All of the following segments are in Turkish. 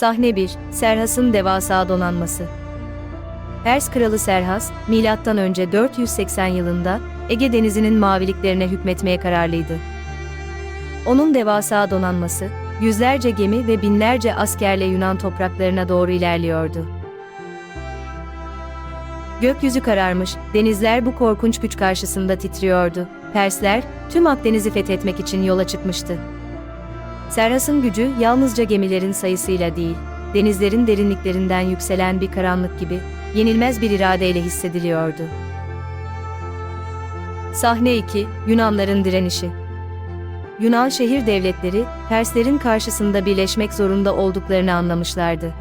Sahne 1. Serhas'ın devasa donanması. Pers kralı Serhas, milattan önce 480 yılında Ege Denizi'nin maviliklerine hükmetmeye kararlıydı. Onun devasa donanması, yüzlerce gemi ve binlerce askerle Yunan topraklarına doğru ilerliyordu. Gökyüzü kararmış, denizler bu korkunç güç karşısında titriyordu. Persler, tüm Akdeniz'i fethetmek için yola çıkmıştı. Serhas'ın gücü yalnızca gemilerin sayısıyla değil, denizlerin derinliklerinden yükselen bir karanlık gibi, yenilmez bir iradeyle hissediliyordu. Sahne 2, Yunanların direnişi. Yunan şehir devletleri, Perslerin karşısında birleşmek zorunda olduklarını anlamışlardı.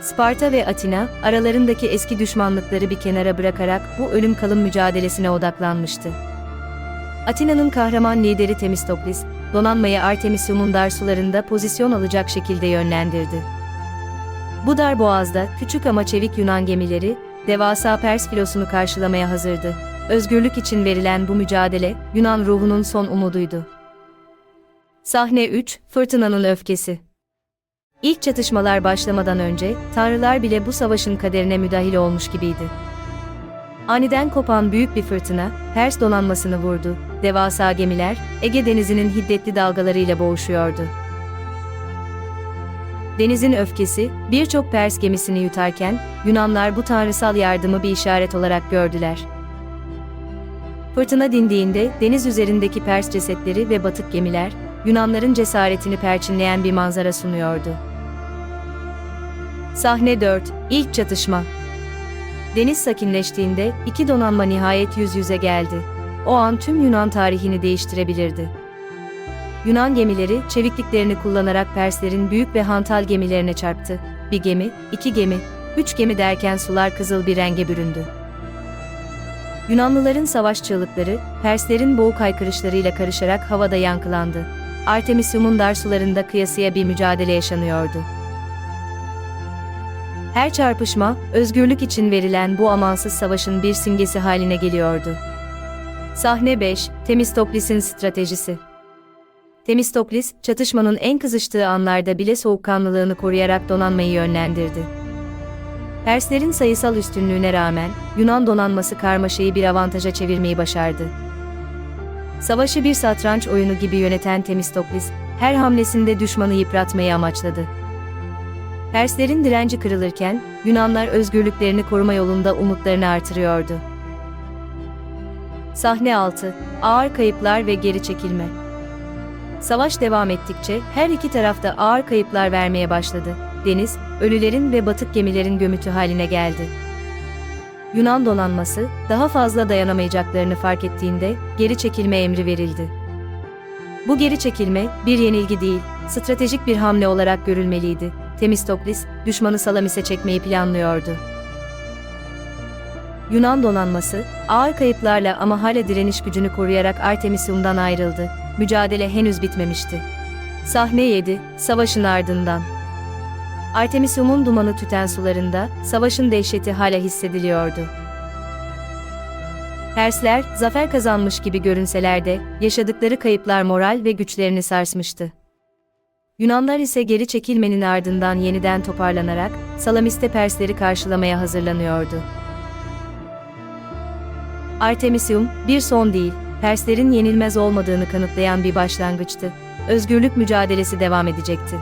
Sparta ve Atina, aralarındaki eski düşmanlıkları bir kenara bırakarak bu ölüm kalım mücadelesine odaklanmıştı. Atina'nın kahraman lideri Temistoklis, donanmayı Artemisium'un dar sularında pozisyon alacak şekilde yönlendirdi. Bu dar boğazda küçük ama çevik Yunan gemileri, devasa Pers filosunu karşılamaya hazırdı. Özgürlük için verilen bu mücadele, Yunan ruhunun son umuduydu. Sahne 3, Fırtınanın Öfkesi İlk çatışmalar başlamadan önce, tanrılar bile bu savaşın kaderine müdahil olmuş gibiydi. Aniden kopan büyük bir fırtına, Pers donanmasını vurdu. Devasa gemiler, Ege Denizi'nin hiddetli dalgalarıyla boğuşuyordu. Denizin öfkesi, birçok Pers gemisini yutarken, Yunanlar bu tanrısal yardımı bir işaret olarak gördüler. Fırtına dindiğinde, deniz üzerindeki Pers cesetleri ve batık gemiler, Yunanların cesaretini perçinleyen bir manzara sunuyordu. Sahne 4, İlk Çatışma Deniz sakinleştiğinde iki donanma nihayet yüz yüze geldi. O an tüm Yunan tarihini değiştirebilirdi. Yunan gemileri çevikliklerini kullanarak Perslerin büyük ve hantal gemilerine çarptı. Bir gemi, iki gemi, üç gemi derken sular kızıl bir renge büründü. Yunanlıların savaş çığlıkları, Perslerin boğuk haykırışlarıyla karışarak havada yankılandı. Artemisium'un dar sularında kıyasıya bir mücadele yaşanıyordu. Her çarpışma, özgürlük için verilen bu amansız savaşın bir simgesi haline geliyordu. Sahne 5, Temistoklis'in stratejisi. Temistoklis, çatışmanın en kızıştığı anlarda bile soğukkanlılığını koruyarak donanmayı yönlendirdi. Perslerin sayısal üstünlüğüne rağmen, Yunan donanması karmaşayı bir avantaja çevirmeyi başardı. Savaşı bir satranç oyunu gibi yöneten Temistoklis, her hamlesinde düşmanı yıpratmayı amaçladı. Perslerin direnci kırılırken, Yunanlar özgürlüklerini koruma yolunda umutlarını artırıyordu. Sahne 6, ağır kayıplar ve geri çekilme. Savaş devam ettikçe her iki tarafta ağır kayıplar vermeye başladı. Deniz, ölülerin ve batık gemilerin gömütü haline geldi. Yunan donanması, daha fazla dayanamayacaklarını fark ettiğinde geri çekilme emri verildi. Bu geri çekilme, bir yenilgi değil, stratejik bir hamle olarak görülmeliydi. Temistoklis, düşmanı Salamis'e çekmeyi planlıyordu. Yunan donanması, ağır kayıplarla ama hala direniş gücünü koruyarak Artemisium'dan ayrıldı. Mücadele henüz bitmemişti. Sahne 7, savaşın ardından. Artemisium'un dumanı tüten sularında, savaşın dehşeti hala hissediliyordu. Persler, zafer kazanmış gibi görünseler de, yaşadıkları kayıplar moral ve güçlerini sarsmıştı. Yunanlar ise geri çekilmenin ardından yeniden toparlanarak, Salamis'te Persleri karşılamaya hazırlanıyordu. Artemisium, bir son değil, Perslerin yenilmez olmadığını kanıtlayan bir başlangıçtı. Özgürlük mücadelesi devam edecekti.